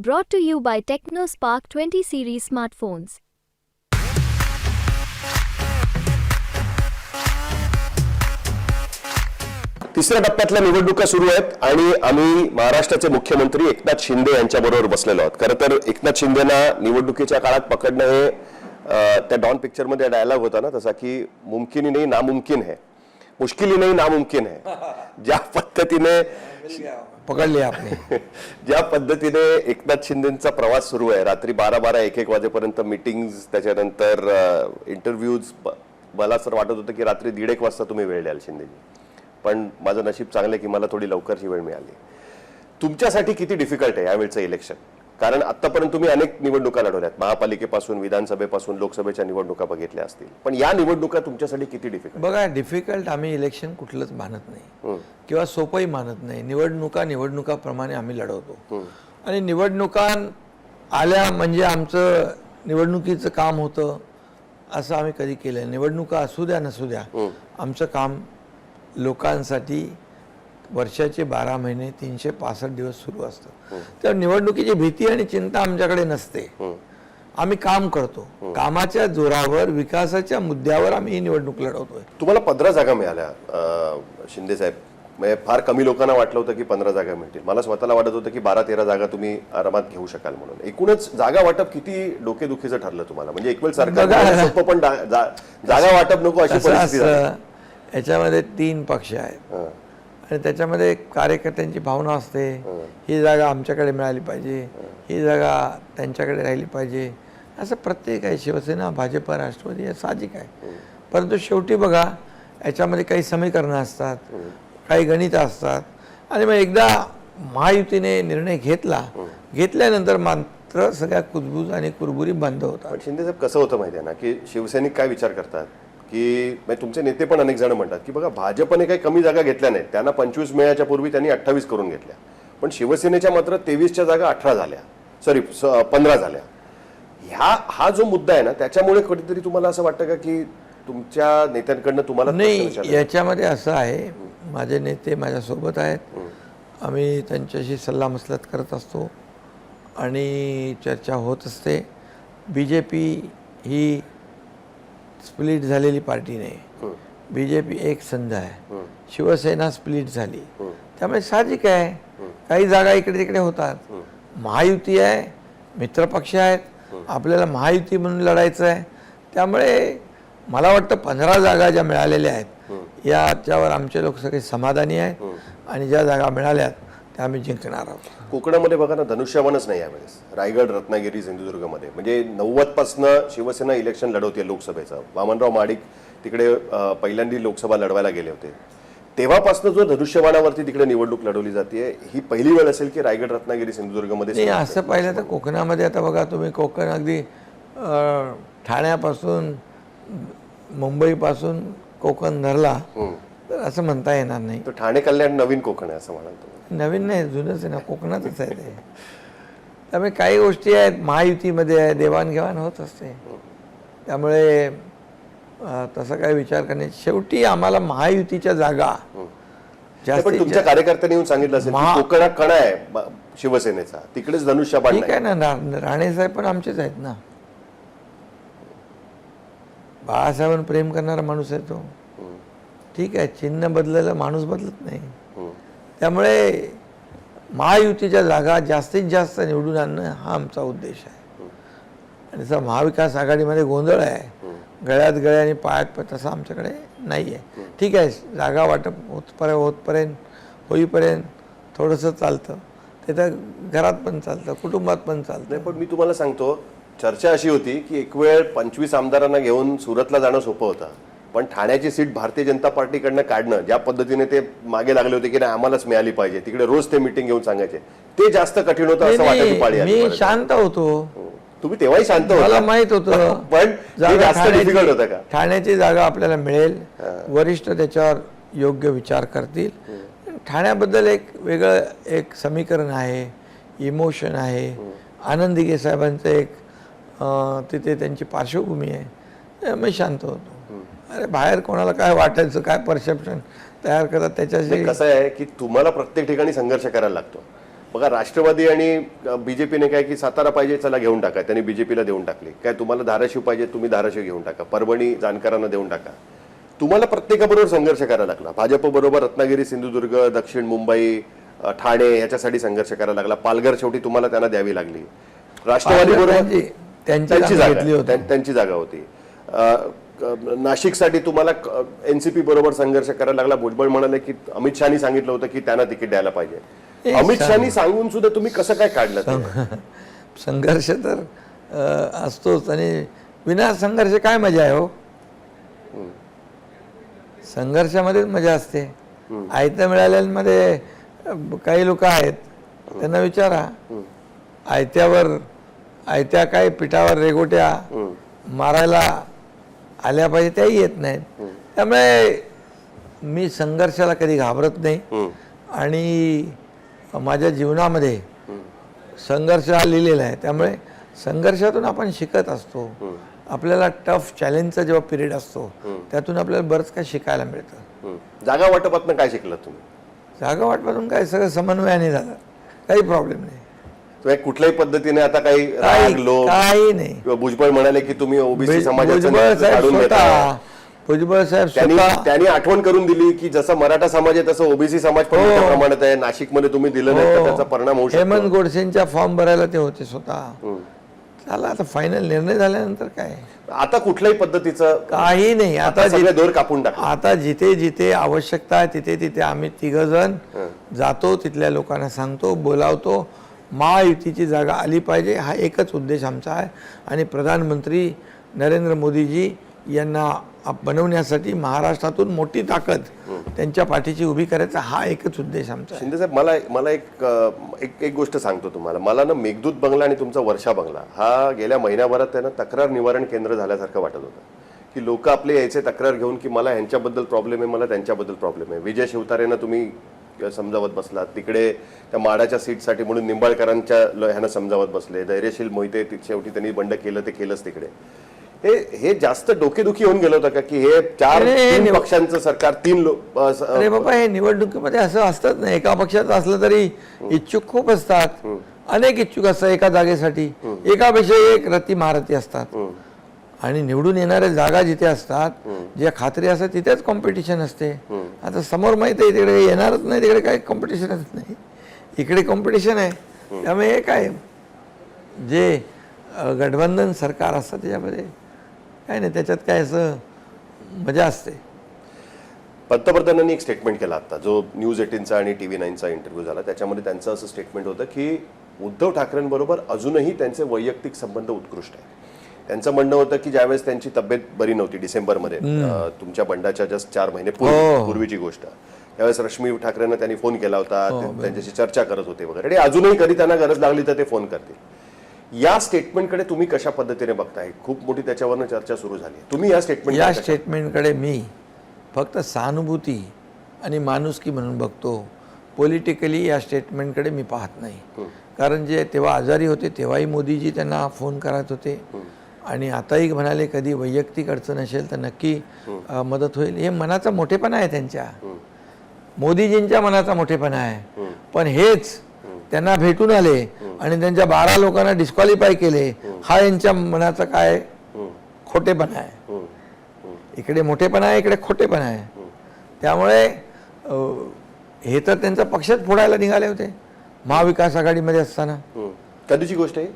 Brought to you by TechnoSpark 20 series smartphones. तिसऱ्या टप्प्यातल्या निवडणुका सुरू आहेत आणि आम्ही महाराष्ट्राचे मुख्यमंत्री एकनाथ शिंदे यांच्याबरोबर बसलेलो आहोत. खरं तर एकनाथ शिंदेना निवडणुकीच्या काळात पकडणं हे त्या डॉन पिक्चरमध्ये डायलॉग होता ना तसा की मुमकिन नाही नामुमकिन है मुश्किली नाही नामुमकिन है ज्या पद्धतीने पकडली आपण ज्या पद्धतीने एकनाथ शिंदेचा प्रवास सुरू आहे रात्री बारा बारा एक एक वाजेपर्यंत मिटिंग त्याच्यानंतर इंटरव्ह्यूज मला सर वाटत होतं की रात्री दीड एक वाजता तुम्ही वेळ द्याल शिंदेजी. पण माझं नशीब चांगलं आहे की मला थोडी लवकरची वेळ मिळाली. तुमच्यासाठी किती डिफिकल्ट आहे यावेळचं इलेक्शन कारण आतापर्यंत तुम्ही अनेक निवडणुका लढवल्यात. महापालिकेपासून विधानसभेपासून लोकसभेच्या निवडणुका बघितल्या असतील. पण या निवडणुका तुमच्यासाठी किती डिफिकल्ट बघा डिफिकल्ट आम्ही इलेक्शन कुठलंच मानत नाही. किंवा सोपंही मानत नाही. निवडणुका निवडणुकाप्रमाणे आम्ही लढवतो. आणि निवडणुका आल्या म्हणजे आमचं निवडणुकीचं काम होतं असं आम्ही कधी केलं निवडणुका असू द्या नसू द्या आमचं काम लोकांसाठी वर्षाचे बारा महिने तीनशे पासष्ट दिवस सुरू असतं. तर निवडणुकीची भीती आणि चिंता आमच्याकडे नसते. आम्ही काम करतो. कामाच्या जोरावर विकासाच्या मुद्द्यावर आम्ही ही निवडणूक लढवतोय. तुम्हाला पंधरा जागा मिळाल्या शिंदे साहेब. म्हणजे फार कमी लोकांना वाटलं होतं की पंधरा जागा मिळतील. मला स्वतःला वाटत होतं की बारा तेरा जागा तुम्ही आरामात घेऊ शकाल म्हणून. एकूणच जागा वाटप किती डोकेदुखीचं ठरलं तुम्हाला? म्हणजे एक वेळ सरकार पण जागा वाटप नको अशी परिस्थिती याच्यामध्ये तीन पक्ष आहेत. आणि त्याच्यामध्ये कार्यकर्त्यांची भावना असते. ही. जागा आमच्याकडे मिळाली पाहिजे. ही. जागा त्यांच्याकडे राहिली पाहिजे. असं प्रत्येक आहे. शिवसेना भाजप राष्ट्रवादी हे साहजिक आहे. परंतु शेवटी बघा याच्यामध्ये काही समीकरणं असतात. काही गणितं असतात. आणि मग एकदा महायुतीने निर्णय घेतला. घेतल्यानंतर मात्र सगळ्या कुजबूज आणि कुरबुरी बंद होतात. शिंदे साहेब कसं होतं माहिती आहे ना की शिवसैनिक काय विचार करतात? की म्हणजे तुमचे नेते पण अनेक जण म्हणतात की बघा भाजपने काही कमी जागा घेतल्या नाहीत. त्यांना पंचवीस मेळाच्या पूर्वी त्यांनी अठ्ठावीस करून घेतल्या. पण शिवसेनेच्या मात्र तेवीसच्या जागा अठरा झाल्या. सॉरी पंधरा झाल्या. ह्या हा जो मुद्दा आहे ना त्याच्यामुळे कधीतरी तुम्हाला असं वाटतं का की तुमच्या नेत्यांकडनं तुम्हाला नाही याच्यामध्ये असं आहे. माझे नेते माझ्यासोबत आहेत. आम्ही त्यांच्याशी सल्लामसलत करत असतो. आणि चर्चा होत असते. बी जे पी ही स्प्लिट झालेली पार्टी नाही. बी जे पी एक संघ आहे. शिवसेना स्प्लिट झाली. त्यामुळे साहजिक आहे. काही जागा इकडे तिकडे होतात महायुती आहे. मित्रपक्ष आहेत. आपल्याला महायुती म्हणून लढायचं आहे. त्यामुळे मला वाटतं पंधरा जागा ज्या मिळालेल्या आहेत याच्यावर आमचे लोक सगळे समाधानी आहेत आणि ज्या जागा मिळाल्यात त्या आम्ही जिंकणार आहोत. कोकणामध्ये बघा ना धनुष्यबाणच नाही यावेळेस. रायगड रत्नागिरी सिंधुदुर्गमध्ये. म्हणजे नव्वद पासनं शिवसेना इलेक्शन लढवते लोकसभेचं. वामनराव महाडिक तिकडे पहिल्यांदी लोकसभा लढवायला गेले होते. तेव्हापासून जो धनुष्यबाणावरती तिकडे निवडणूक लढवली जाते ही पहिली वेळ असेल की रायगड रत्नागिरी सिंधुदुर्गमध्ये असं पाहिलं तर कोकणामध्ये आता बघा तुम्ही कोकण अगदी ठाण्यापासून मुंबईपासून कोकण धरला. तर असं म्हणता येणार नाही. तर ठाणे कल्याण नवीन कोकण आहे असं म्हणाल तुम्ही. नवीन नाही जुनंच आहे ना कोकणातच आहे ते. त्यामुळे काही गोष्टी आहेत महायुतीमध्ये आहे देवाणघेवाण होत असते. त्यामुळे तसं काय विचार करण्याची शेवटी आम्हाला महायुतीच्या जागा पण तुमच्या कार्यकर्त्यांनी येऊन सांगितलं असेल की महा- कोकण हा कणा आहे शिवसेनेचा. तिकडेच धनुष्यबाण ठीक आहे ना रा- राणेसाहेब पण आमचेच आहेत ना. बाळासाहेबांना प्रेम करणारा माणूस आहे तो. ठीक आहे चिन्ह बदलायला माणूस बदलत नाही. हम्म. त्यामुळे महायुतीच्या जागा जास्तीत जास्त निवडून आणणं हा आमचा उद्देश आहे. आणि तसा महाविकास आघाडीमध्ये गोंधळ आहे गळ्यात गळ्याने पायात पाय तसं आमच्याकडे नाही आहे ठीक आहे जागा वाटप होतपर्यंत होतपर्यंत होईपर्यंत थोडंसं चालतं. ते तर घरात पण चालतं कुटुंबात पण चालतं. पण मी तुम्हाला सांगतो चर्चा अशी होती की एक वेळ पंचवीस आमदारांना घेऊन सुरतला जाणं सोपं होतं. पण ठाण्याची सीट भारतीय जनता पार्टीकडनं काढणं ज्या पद्धतीने ते मागे लागले होते की नाही आम्हालाच मिळाली पाहिजे. तिकडे रोज ते मिटिंग घेऊन सांगायचे. ते जास्त कठीण होतं असं वाटायची पाळी मी. शांत होतो. तुम्ही तेव्हाही शांत मला होता माहीत होतं. पण हे जास्त डिफिकल्ट होतं का? ठाण्याची जागा आपल्याला मिळेल. वरिष्ठ त्याच्यावर योग्य विचार करतील. ठाण्याबद्दल एक वेगळं एक समीकरण आहे. इमोशन आहे. आनंद साहेबांचं एक तिथे त्यांची पार्श्वभूमी आहे. मी शांत होतो. अरे बाहेर कोणाला काय वाटायचं काय परसेप्शन तयार करतात त्याच्याशी कसं आहे की तुम्हाला प्रत्येक ठिकाणी संघर्ष करायला लागतो. बघा राष्ट्रवादी आणि बीजेपीने काय की सातारा पाहिजे चला घेऊन टाका. त्यांनी बीजेपीला देऊन टाकली. काय तुम्हाला धाराशिव पाहिजे तुम्ही धाराशिव घेऊन टाका. परभणी जाणकारांना देऊन टाका. तुम्हाला प्रत्येकाबरोबर संघर्ष करायला लागला. भाजप बरोबर रत्नागिरी सिंधुदुर्ग दक्षिण मुंबई ठाणे याच्यासाठी संघर्ष करायला लागला. पालघर शेवटी तुम्हाला त्यांना द्यावी लागली. राष्ट्रवादी बरोबर त्यांची- जागा होती. नाशिकसाठी तुम्हाला एनसीपी बरोबर संघर्ष करायला लागला. भुजबळ म्हणाले की अमित शहानी सांगितलं होतं की त्यांना तिकीट द्यायला पाहिजे. हे अमित. शहानी सांगून सुद्धा तुम्ही कसं काय काढलं? संघर्ष तर असतोच. आणि विना संघर्ष काय मजा आहे हो? संघर्षामध्येच मजा असते. आयत्या मिळालेल्यांमध्ये अ, काही लोक आहेत. त्यांना विचारा. आयत्यावर आयत्या काय पिठावर रेगोट्या मारायला आल्या पाहिजे त्याही येत नाहीत. त्यामुळे मी संघर्षाला कधी घाबरत नाही. आणि माझ्या जीवनामध्ये संघर्ष हा लिहिलेला आहे. त्यामुळे संघर्षातून आपण शिकत असतो. आपल्याला टफ चॅलेंजचा जेव्हा पिरियड असतो त्यातून आपल्याला बरंच काय शिकायला मिळतं. जागा वाटपातनं काय शिकलं तुम्ही? जागा वाटपातून काय सगळं समन्वयाने झालं. काही प्रॉब्लेम नाही. कुठल्याही पद्धतीने आता काही राग काही नाही. किंवा भुजबळ म्हणाले की तुम्ही ओबीसी समाजाचं भुजबळ साहेब काढून स्वतः देता भुजबळ साहेब त्यांनी आठवण करून दिली की जसं मराठा समाज आहे तसं ओबीसी समाज पण हो. प्रमाणात आहे. नाशिकमध्ये तुम्ही दिलं नाही तर त्याचा परिणाम होऊ हेमंत शकतो गोडसेंच्या फॉर्म भरायला ते होते स्वतः. झाला आता फायनल निर्णय झाल्यानंतर काय? आता कुठल्याही पद्धतीचं काही नाही. आता दोर कापून टाकले. आता जिथे जिथे आवश्यकता आहे तिथे तिथे आम्ही तिघजण जातो तिथल्या लोकांना सांगतो बोलावतो. महायुतीची जागा आली पाहिजे हा एकच उद्देश आमचा आहे. आणि प्रधानमंत्री नरेंद्र मोदीजी यांना बनवण्यासाठी महाराष्ट्रातून मोठी ताकद त्यांच्या पाठीची उभी करायचा हा एकच उद्देश आमचा आहे. शिंदे साहेब मला मला एक एक एक गोष्ट सांगतो तुम्हाला. मला ना मेघदूत बंगला आणि तुमचा वर्षा बंगला हा गेल्या महिन्याभरात त्यांना तक्रार निवारण केंद्र झाल्यासारखं वाटत होतं. की लोक आपले यायचे तक्रार घेऊन की मला ह्यांच्याबद्दल प्रॉब्लेम आहे मला त्यांच्याबद्दल प्रॉब्लेम आहे. विजय शिवतारेंना तुम्ही समजावत बसलात तिकडे त्या माडाच्या सीटसाठी म्हणून निंबाळकरांच्या ह्यानं समजावत बसले धैर्यशील मोहिते शेवटी त्यांनी बंड केलं ते केलंच तिकडे. हे हे जास्त डोकेदुखी होऊन गेलं होतं का की हे चार तीन पक्षांचं सरकार तीन लोक अरे बाबा हे निवडणुकीमध्ये असं असतंच नाही. एका पक्षाचं असलं तरी इच्छुक खूप असतात. अनेक इच्छुक असतात एका जागेसाठी. एकापेक्षा एक रती महारथी असतात. आणि निवडून येणाऱ्या जागा जिथे असतात ज्या खात्री असतात तिथेच कॉम्पिटिशन असते. आता समोर माहिती आहे तिकडे येणारच नाही तिकडे काही कॉम्पिटिशनच नाही. इकडे कॉम्पिटिशन आहे. त्यामुळे हे काय? जे गठबंधन सरकार असतं त्याच्यामध्ये काय नाही त्याच्यात काय असं मजा असते. पंतप्रधानांनी एक स्टेटमेंट केला आता जो न्यूज एटीनचा आणि टी व्ही नाईनचा इंटरव्ह्यू झाला. त्याच्यामध्ये त्यांचं असं स्टेटमेंट होतं की उद्धव ठाकरेंबरोबर अजूनही त्यांचे वैयक्तिक संबंध उत्कृष्ट आहे त्यांचं म्हणणं होतं की ज्यावेळेस त्यांची तब्येत बरी नव्हती डिसेंबरमध्ये तुमच्या बंडाच्या जस्ट चार महिने पूर्वी हो. पूर्वीची गोष्ट. त्यावेळेस रश्मी ठाकरेंना त्यांनी फोन केला होता ते- त्यांच्याशी चर्चा करत होते वगैरे. आणि अजूनही कधी त्यांना गरज लागली तर ते फोन करतील. या स्टेटमेंटकडे तुम्ही कशा पद्धतीने बघताय? खूप मोठी त्याच्यावरनं चर्चा सुरू झाली तुम्ही या स्टेटमेंट या स्टेटमेंटकडे मी फक्त सहानुभूती आणि माणुसकी म्हणून बघतो. पॉलिटिकली या स्टेटमेंटकडे मी पाहत नाही. कारण जे तेव्हा आजारी होते तेव्हाही मोदीजी त्यांना फोन करत होते. आणि आताही म्हणाले कधी वैयक्तिक अडचण असेल तर नक्की मदत होईल. हे मनाचा मोठेपणा आहे त्यांच्या. मोदीजींच्या मनाचा मोठेपणा आहे. पण हेच त्यांना भेटून आले आणि त्यांच्या बारा लोकांना डिस्क्वालिफाय केले. हा यांच्या मनाचा काय खोटेपणा आहे. इकडे मोठेपणा आहे इकडे खोटेपणा आहे. त्यामुळे हे तर त्यांचा पक्षच फोडायला निघाले होते. महाविकास आघाडीमध्ये असताना. कधीची गोष्ट आहे?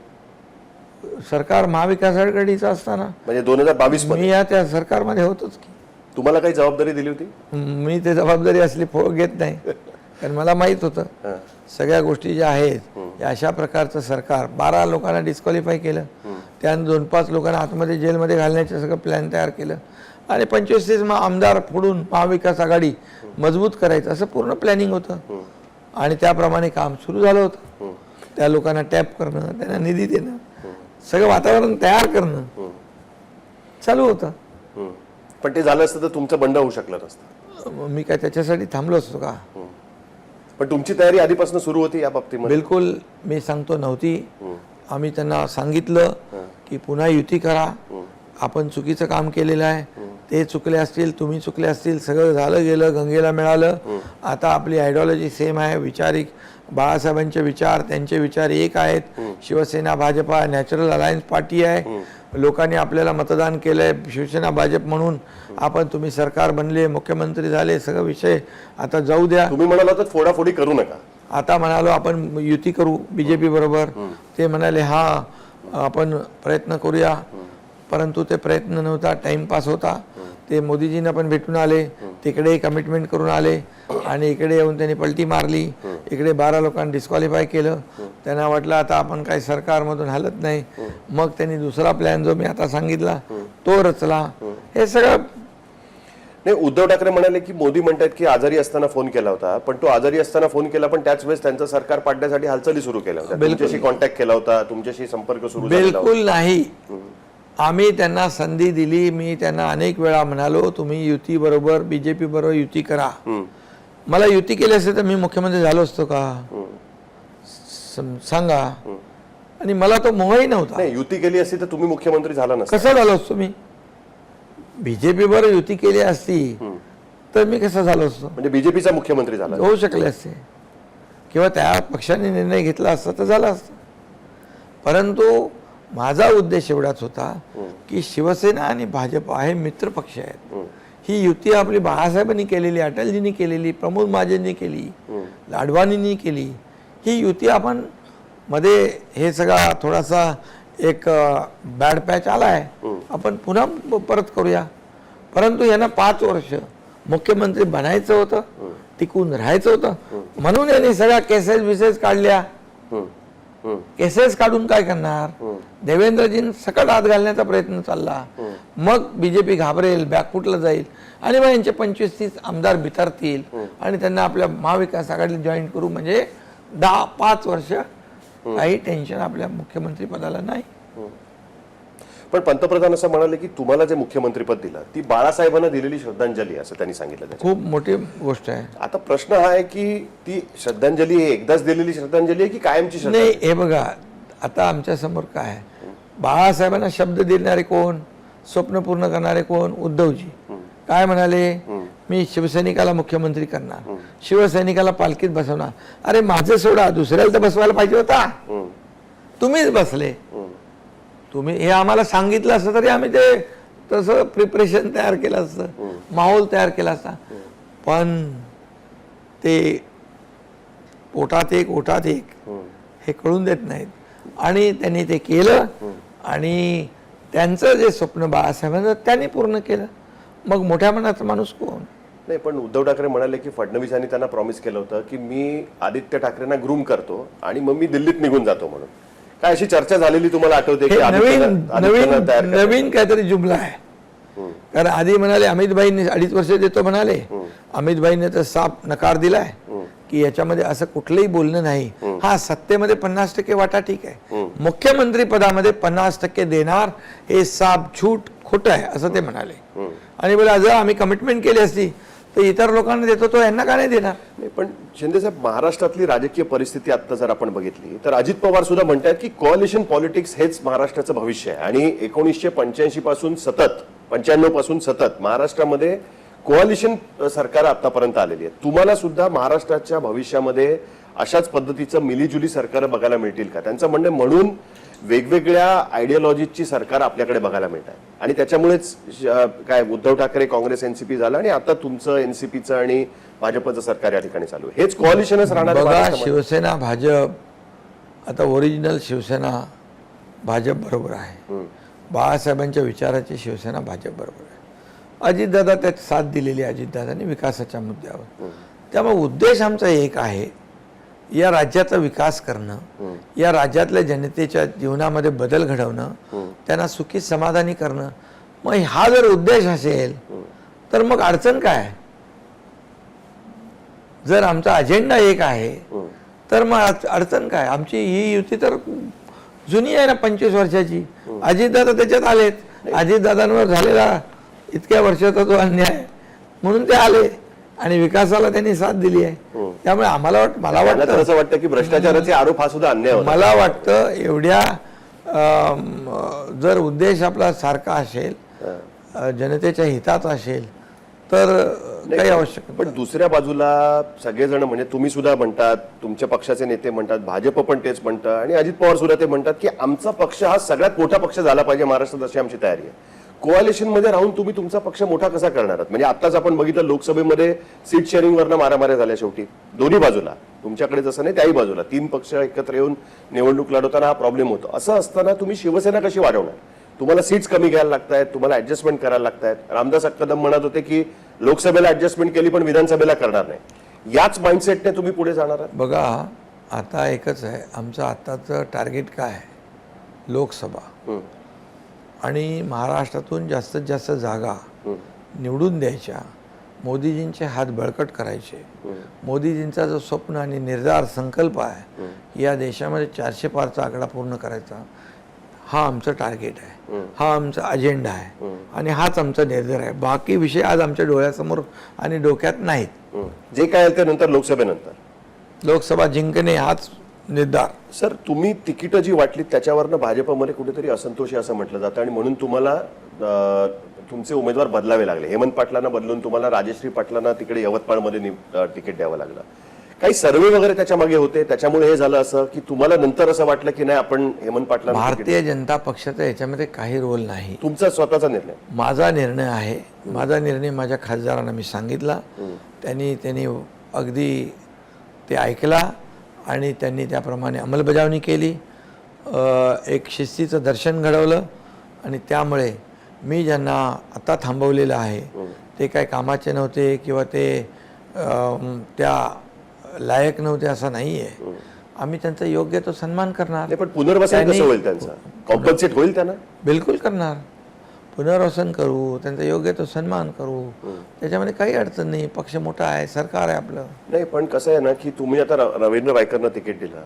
सरकार महाविकास आघाडीचं असताना म्हणजे दोन हजार बावीसमध्ये मी या त्या सरकारमध्ये होतोच की. तुम्हाला काही जबाबदारी दिली होती? मी ते जबाबदारी असली फो घेत नाही. कारण मला माहीत होतं सगळ्या गोष्टी ज्या आहेत या अशा प्रकारचं सरकार बारा लोकांना डिस्क्वालिफाय केलं. त्यानं दोन पाच लोकांना आतमध्ये जेलमध्ये घालण्याचं सगळं प्लॅन तयार केलं. आणि पंचवीस तीस महा- आमदार फोडून महाविकास आघाडी मजबूत करायचं असं पूर्ण प्लॅनिंग होतं. आणि त्याप्रमाणे काम सुरू झालं होतं. त्या लोकांना टॅप करणं त्यांना निधी देणं सगळं वातावरण तयार करणं. चालू होतं. पण ते झालं असतं तर तुमचं बंड होऊ शकलं नसतं. मी काय त्याच्यासाठी थांबलो असतो का? पण तुमची तयारी आधीपासून सुरू होती या बाबतीमध्ये? बिलकुल मी सांगतो नव्हती. आम्ही त्यांना सांगितलं की पुन्हा युती करा. आपण चुकीचं काम केलेलं आहे. ते चुकले असतील तुम्ही चुकले असतील सगळं झालं गेलं गंगेला मिळालं. आता आपली आयडिओलॉजी सेम आहे विचारिक. बाळासाहेबांचे विचार त्यांचे विचार एक आहेत. Shiv Sena Bhajapa natural alliance party आहे. लोकांनी आपल्याला मतदान केलंय. शिवसेना भाजप म्हणून आपण तुम्ही सरकार बनले मुख्यमंत्री झाले सगळं विषय आता जाऊ द्या. तुम्ही म्हणाला तर फोडाफोडी करू नका. आता म्हणालो आपण युती करू बीजेपी बरोबर. ते म्हणाले हा आपण प्रयत्न करूया. परंतु ते प्रयत्न नव्हता टाइमपास होता. ते मोदीजींना पण भेटून आले. तिकडे कमिटमेंट करून आले. आणि इकडे येऊन त्यांनी पलटी मारली. इकडे बारा लोकांनी डिस्क्वालिफाय केलं. त्यांना वाटलं आता आपण काही सरकारमधून हलत नाही. मग त्यांनी दुसरा प्लॅन जो मी आता सांगितला तो रचला. हे. सगळं नाही उद्धव ठाकरे म्हणाले की मोदी म्हणतात की आजारी असताना फोन केला होता. पण तो आजारी असताना फोन केला पण त्याच वेळेस त्यांचं सरकार पाडण्यासाठी हालचाली सुरू केल्या होत्या. तुमच्याशी कॉन्टॅक्ट केला होता तुमच्याशी संपर्क सुरू. बिलकुल नाही. आम्ही त्यांना संधी दिली मी त्यांना अनेक वेळा म्हणालो तुम्ही युती बरोबर बीजेपी बरोबर युती करा. मला युती केली असते तर मी मुख्यमंत्री झालो असतो का? सांगा. आणि मला तो मोहही नव्हता. नाही युती केली असती तर तुम्ही मुख्यमंत्री झाला नसता. कसा झालो असतो मी? बीजेपी बरोबर युती केली असती तर मी कसा झालो असतो? म्हणजे बीजेपीचा मुख्यमंत्री झाला. होऊ शकले असते. किंवा त्या पक्षाने निर्णय घेतला असता तर झाला असता. परंतु माझा उद्देश एवढाच होता की शिवसेना आणि भाजप हे मित्र पक्ष आहेत. ही युती आपली बाळासाहेबांनी केलेली अटलजींनी केलेली प्रमोद महाजननी केली लाडवाणींनी केली. ही युती आपण मध्ये हे सगळा थोडासा एक बॅड पॅच आला आहे. आपण पुन्हा परत करूया. परंतु यांना पाच वर्ष मुख्यमंत्री बनायचं होतं टिकून राहायचं होतं. म्हणून यांनी सगळ्या केसेस बिसेस काढल्या. केसेस काढून काय करणार? देवेंद्रजीं सकट हात घालण्याचा प्रयत्न चालला. मग बीजेपी घाबरेल बॅकफुटला जाईल आणि मग यांचे पंचवीस तीस आमदार बिथरतील आणि त्यांना आपल्या महाविकास आघाडीला जॉईन करू. म्हणजे दहा पाच वर्ष काही टेन्शन आपल्या मुख्यमंत्री पदाला नाही. पण पंतप्रधान असं म्हणाले की तुम्हाला जे मुख्यमंत्रीपद दिलं ती बाळासाहेबांना दिलेली श्रद्धांजली असं त्यांनी सांगितलं. खूप मोठी गोष्ट आहे. आता प्रश्न हा आहे की ती श्रद्धांजली एकदाच दिलेली श्रद्धांजली आहे की कायमची नाही हे बघा आता आमच्यासमोर काय आहे? बाळासाहेबांना शब्द देणारे कोण? स्वप्न पूर्ण करणारे कोण? उद्धवजी. काय म्हणाले? मी शिवसैनिकाला मुख्यमंत्री करणार. शिवसैनिकाला पालखीत बसवणार. अरे माझं सोडा दुसऱ्याला तर बसवायला पाहिजे होता. तुम्हीच बसले. तुम्ही हे आम्हाला सांगितलं असतं तरी आम्ही ते तसं प्रिपरेशन तयार केलं असतं. माहोल तयार केला असता. पण ते पोटात एक ओटात एक हे कळून देत नाहीत. आणि त्यांनी ते केलं आणि त्यांचं जे स्वप्न बाळासाहेबांचं त्यांनी पूर्ण केलं. मग मोठ्या मनाचा माणूस कोण? नाही पण उद्धव ठाकरे म्हणाले की फडणवीसांनी त्यांना प्रॉमिस केलं होतं की मी आदित्य ठाकरेंना ग्रूम करतो आणि मग मी दिल्लीत निघून जातो म्हणून. काय अशी चर्चा झालेली तुम्हाला आठवते की नवीन नवीन? नवीन काहीतरी जुमला आहे. कारण आधी म्हणाले अमित भाईंनी अडीच वर्ष देतो म्हणाले. अमित भाईने तर साफ नकार दिलाय की याच्यामध्ये असं कुठलंही बोलणं नाही. हा सत्तेमध्ये पन्नास टक्के वाटा ठीक आहे. मुख्यमंत्री पदामध्ये पन्नास टक्के देणार हे साफ झूट खोटं आहे असं ते म्हणाले. आणि बोला जर आम्ही कमिटमेंट केली असती. तर इतर लोकांना देतो तो यांना का नाही देणार? नाही पण शिंदे साहेब महाराष्ट्रातली राजकीय परिस्थिती आता जर आपण बघितली तर अजित पवार सुद्धा म्हणतात की कॉलिशन पॉलिटिक्स हेच महाराष्ट्राचं भविष्य आहे. आणि एकोणीसशे पंच्याऐंशी पासून सतत पंच्याण्णवपासून सतत महाराष्ट्रामध्ये कोalition सरकार आतापर्यंत आलेली आहे तुम्हाला सुद्धा महाराष्ट्राच्या भविष्यामध्ये अशाच पद्धतीचं मिलीजुली सरकार बघायला मिळतील का? त्यांचं म्हणणं आहे, म्हणून वेगवेगळ्या आयडियोलॉजीची सरकार आपल्याकडे बघायला मिळतात आणि त्याच्यामुळेच काय उद्धव ठाकरे काँग्रेस एनसीपी झालं आणि आता तुमचं एनसीपीचं आणि भाजपचं सरकार या ठिकाणी चालू आहे. हेच कॉलिशनच राहणार आहे. शिवसेना भाजप. आता ओरिजिनल शिवसेना भाजप बरोबर आहे. बाळासाहेबांच्या विचाराची शिवसेना भाजप बरोबर आहे. अजितदादा त्यात साथ दिलेली अजितदादांनी विकासाच्या मुद्द्यावर. त्यामुळे उद्देश आमचा एक आहे या राज्याचा विकास करणं या राज्यातल्या जनतेच्या जीवनामध्ये बदल घडवणं त्यांना सुखी समाधानी करणं. मग हा जर उद्देश असेल तर मग अडचण काय? जर आमचा अजेंडा एक आहे तर मग अड- अडचण काय? आमची ही युती तर जुनी आहे ना पंचवीस वर्षाची. अजितदादा त्याच्यात आलेत. अजितदादांवर झालेला इतक्या वर्षाचा जो अन्याय. म्हणून ते आले आणि विकासाला त्यांनी साथ दिली आहे. त्यामुळे आम्हाला वाट मला वाटतं असं वाटतं की भ्रष्टाचाराचे आरोप हा सुद्धा अन्याय मला वाटतं एवढ्या जर उद्देश आपला सारखा असेल जनतेच्या हितात असेल तर काही आवश्यक. पण दुसऱ्या बाजूला सगळेजण म्हणजे तुम्ही सुद्धा म्हणतात तुमच्या पक्षाचे नेते म्हणतात भाजप पण तेच म्हणतात आणि अजित पवार सुद्धा ते म्हणतात की आमचा पक्ष हा सगळ्यात मोठा पक्ष झाला पाहिजे महाराष्ट्रात अशी आमची तयारी आहे. कोalition मध्ये राहून तुम्ही तुमचा पक्ष मोठा कसा करणार आहात? म्हणजे आताच आपण बघितलं लोकसभेमध्ये सीट शेअरिंग वरनं मारामाऱ्या झाल्या शेवटी. दोन्ही बाजूला. तुमच्याकडे जसं नाही त्याही बाजूला. तीन पक्ष एकत्र येऊन निवडणूक लढवताना हा प्रॉब्लेम होतो. असं असताना तुम्ही शिवसेना कशी वाढवणार? तुम्हाला सीट्स कमी घ्यायला लागतायत तुम्हाला ऍडजस्टमेंट करायला लागतायत. रामदास कदम म्हणत होते की लोकसभेला ऍडजस्टमेंट केली पण विधानसभेला करणार नाही. याच माइंडसेटने तुम्ही पुढे जाणार आहात. बघा आता एकच आहे. आमचं आत्ताचं टार्गेट काय आहे? लोकसभा. आणि महाराष्ट्रातून जास्तीत जास्त जागा निवडून द्यायच्या मोदीजींचे हात बळकट करायचे. मोदीजींचा जो स्वप्न आणि निर्धार संकल्प आहे या देशामध्ये चारशे पारचा आकडा पूर्ण करायचा हा आमचं टार्गेट आहे. हा आमचा अजेंडा आहे. आणि हाच आमचा निर्धार आहे. बाकी विषय आज आमच्या डोळ्यासमोर आणि डोक्यात नाहीत. जे काय ते नंतर लोकसभेनंतर. लोकसभा जिंकणे हाच निर्धार सर तुम्ही तिकीटं जी वाटलीत त्याच्यावरनं भाजपमध्ये कुठेतरी असंतोष आहे असं म्हटलं जातं आणि म्हणून तुम्हाला तुमचे उमेदवार बदलावे लागले. हेमंत पाटलांना बदलून तुम्हाला राजश्री पाटलांना तिकडे यवतमाळमध्ये तिकीट द्यावं लागलं. काही सर्वे वगैरे त्याच्यामागे होते. त्याच्यामुळे हे झालं असं की तुम्हाला नंतर असं वाटलं की नाही आपण हेमंत तिकीट- भारतीय जनता पक्षाचा याच्यामध्ये काही रोल नाही. तुमचा स्वतःचा निर्णय. माझा निर्णय आहे. माझा निर्णय माझ्या खासदारांना मी सांगितला. त्यांनी त्यांनी अगदी ते ऐकला. आणि त्यांनी त्याप्रमाणे अंमलबजावणी केली. एक शिस्तीचं दर्शन घडवलं आणि त्यामुळे मी ज्यांना आता थांबवलेलं आहे ते काय कामाचे नव्हते किंवा ते त्या लायक नव्हते असं नाही आहे आम्ही त्यांचा योग्य तो सन्मान करणार. पण पुनर्वसन कसं होईल त्यांचा? कॉम्पन्सेट होईल त्यांना? बिलकुल करणार. पुनर्वसन करू त्यांचा योग्य तो सन्मान करू. त्याच्यामध्ये काही अडचण नाही पक्ष मोठा आहे सरकार आहे आपलं. नाही पण कसं आहे ना की तुम्ही आता रवींद्र वायकरनं तिकीट दिलं.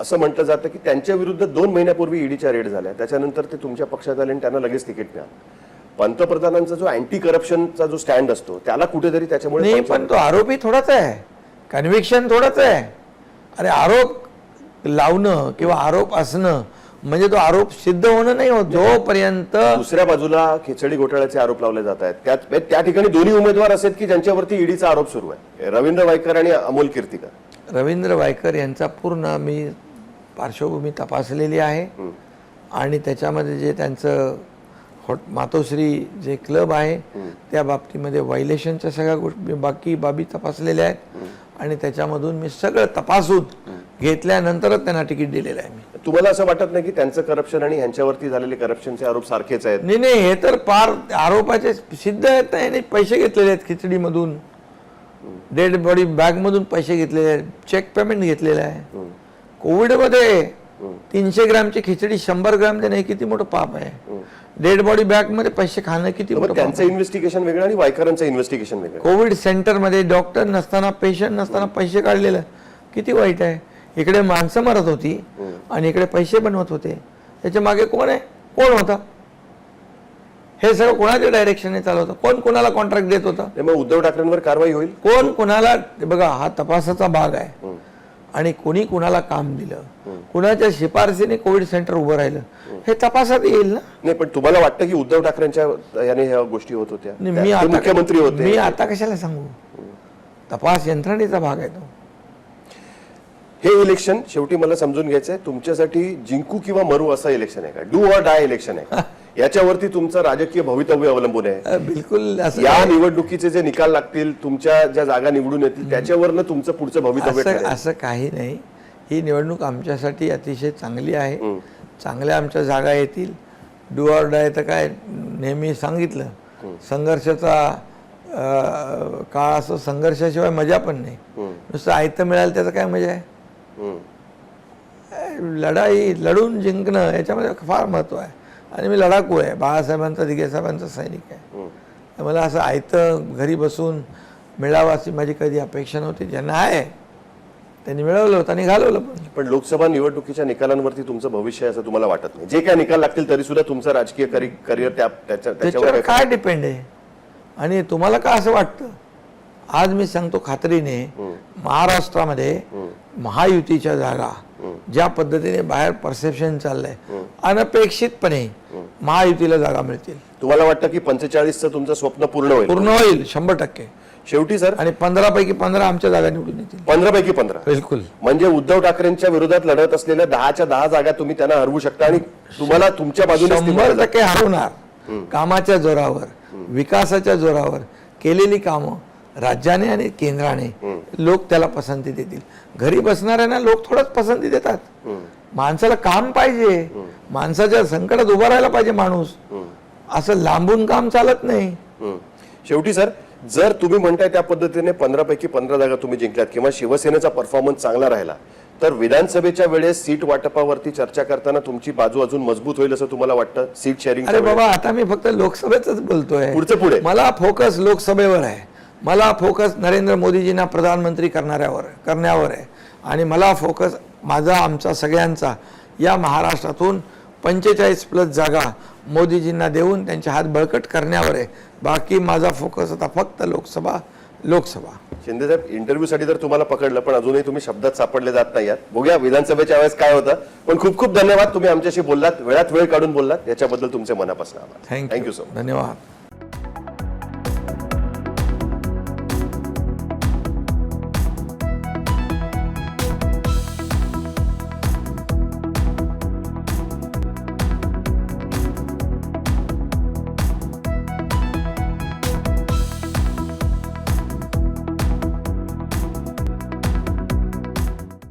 असं म्हटलं जातं की त्यांच्या विरुद्ध दोन महिन्यापूर्वी ईडीच्या रेड झाल्या. त्याच्यानंतर ते तुमच्या पक्षात आले आणि त्यांना लगेच तिकीट मिळालं. पंतप्रधानांचा जो अँटी करप्शनचा जो स्टँड असतो त्याला कुठेतरी त्याच्यामुळे नाही पण तो आरोपी थोडाच आहे. कन्व्हिक्शन थोडंच आहे. अरे आरोप लावणं किंवा आरोप असणं म्हणजे तो आरोप सिद्ध होणं नाही होत. जोपर्यंत दुसऱ्या बाजूला खिचडी घोटाळ्याचे आरोप लावले जात आहेत. त्यात म्हणजे त्या ठिकाणी दोन्ही उमेदवार असेल की ज्यांच्यावरती ईडीचा आरोप सुरू आहे. रवींद्र वायकर आणि अमोल कीर्तिकर. रवींद्र वायकर यांचा पूर्ण मी पार्श्वभूमी तपासलेली आहे. आणि त्याच्यामध्ये जे त्यांचं हॉट मातोश्री जे क्लब आहे त्या बाबतीमध्ये वायलेशनच्या सगळ्या गोष्टी बाकी बाबी तपासलेल्या आहेत. आणि त्याच्यामधून मी सगळं तपासून घेतल्यानंतरच त्यांना तिकीट दिलेलं आहे मी. तुम्हाला असं वाटत नाही की त्यांचं करप्शन आणि ह्यांच्यावरती झालेले करप्शनचे आरोप सारखेच आहेत? नाही नाही हे तर पार आरोपाचे सिद्ध आहेत ना याने पैसे घेतलेले आहेत खिचडीमधून. डेड बॉडी बॅगमधून पैसे घेतलेले आहेत चेक पेमेंट घेतलेलं आहे. कोविडमध्ये तीनशे ग्रामची खिचडी शंभर ग्राम देणं हे किती मोठं पाप आहे? डेड बॉडी बॅगमध्ये पैसे खाणं किती मग मोठं पाप त्यांचं इन्व्हेस्टिगेशन वेगळं आणि वायकरांचं इन्व्हेस्टिगेशन वेगळं. कोविड सेंटरमध्ये डॉक्टर नसताना पेशंट नसताना पैसे काढलेलं. किती वाईट आहे? इकडे माणसं मरत होती आणि इकडे पैसे बनवत होते. त्याच्यामागे कोण आहे? कोण होता? हे सगळं कोणाच्या डायरेक्शनने चालू होतं? कोण कोणाला कॉन्ट्रॅक्ट देत होता? उद्धव ठाकरेंवर कारवाई होईल? कोण कोणाला बघा हा तपासाचा भाग आहे. आणि कोणी कुणाला काम दिलं कुणाच्या शिफारसीने कोविड सेंटर उभं राहिलं हे तपासात येईल ना? नाही पण तुम्हाला वाटतं की उद्धव ठाकरेंच्या याने ह्या गोष्टी होत होत्या? मी मुख्यमंत्री होते. मी आता कशाला सांगू? तपास यंत्रणेचा भाग आहे तो. हे इलेक्शन शेवटी मला समजून घ्यायचं आहे तुमच्यासाठी जिंकू किंवा मरू असं इलेक्शन आहे का? डू ऑर डाय इलेक्शन आहे का? याच्यावरती तुमचं राजकीय भवितव्य अवलंबून आहे. बिलकुल या निवडणुकीचे जे निकाल लागतील तुमच्या ज्या जागा निवडून येतील त्याच्यावरनं तुमचं पुढचं भवितव्य असं काही नाही. ही निवडणूक आमच्यासाठी अतिशय चांगली आहे. चांगल्या आमच्या जागा येतील. डू ऑर डाय तर काय नेहमी सांगितलं. संघर्षाचा काळ असो संघर्षाशिवाय मजा पण नाही. नुसतं आयतं मिळालं त्याचं काय मजा आहे. लढाई लढून जिंकणं याच्यामध्ये फार महत्त्व आहे. आणि मी लढाकू आहे. बाळासाहेबांचा दिगेसाहेबांचा सैनिक आहे. तर मला असं आयतं घरी बसून मिळावं अशी माझी कधी अपेक्षा नव्हती. ज्यांना आहे त्यांनी मिळवलं होतं आणि घालवलं पण. पण लोकसभा निवडणुकीच्या निकालांवरती तुमचं भविष्य आहे असं तुम्हाला वाटत नाही. जे काय निकाल लागतील तरी सुद्धा तुमचं राजकीय करिअर त्या त्याच्या- त्याच्यावर काय डिपेंड आहे? आणि तुम्हाला का असं वाटतं? आज मी सांगतो खात्रीने महाराष्ट्रामध्ये महायुतीच्या जागा ज्या पद्धतीने बाहेर परसेप्शन चाललंय अनपेक्षितपणे महायुतीला जागा मिळतील. तुम्हाला वाटतं की पंचेचाळीसचं तुमचं स्वप्न पूर्ण होईल? पूर्ण होईल शंभर टक्के. शेवटी सर? आणि पंधरा पैकी पंधरा आमच्या जागा निवडून येतील. पंधरा पैकी पंधरा. बिलकुल. म्हणजे उद्धव ठाकरेंच्या विरोधात लढत असलेल्या दहाच्या दहा जागा तुम्ही त्यांना हरवू शकता आणि तुम्हाला तुमच्या बाजूने शंभर टक्के हरवणार. कामाच्या जोरावर विकासाच्या जोरावर केलेली कामं राज्याने आणि केंद्राने लोक त्याला पसंती देतील. घरी बसणाऱ्यांना लोक थोडंच पसंती देतात. माणसाला काम पाहिजे. माणसाच्या संकटात उभा राहायला पाहिजे माणूस. असं लांबून काम चालत नाही. शेवटी सर जर तुम्ही म्हणताय त्या पद्धतीने पंधरा पैकी पंधरा जागा तुम्ही जिंकल्यात किंवा शिवसेनेचा परफॉर्मन्स चांगला राहिला तर विधानसभेच्या वेळेस सीट वाटपावरती चर्चा करताना तुमची बाजू अजून मजबूत होईल असं तुम्हाला वाटतं? सीट शेअरिंग अरे बाबा आता मी फक्त लोकसभेच बोलतोय. पुढचं पुढे. मला फोकस लोकसभेवर आहे. मला फोकस नरेंद्र मोदीजींना प्रधानमंत्री करणाऱ्यावर करण्यावर आहे. आणि मला फोकस माझा आमचा सगळ्यांचा या महाराष्ट्रातून पंचेचाळीस प्लस जागा मोदीजींना देऊन त्यांचे हात बळकट करण्यावर आहे. बाकी माझा फोकस आता फक्त लोकसभा लोकसभा. शिंदे साहेब इंटरव्ह्यू साठी तर तुम्हाला पकडलं पण अजूनही तुम्ही शब्दात सापडले जात नाही आहात. बघूया विधानसभेच्या वेळेस काय होतं. पण खूप खूप धन्यवाद तुम्ही आमच्याशी बोललात वेळात वेळ काढून बोललात. याच्याबद्दल तुमचे मनापासून आभार. थँक्यू थँक्यू सो मच धन्यवाद.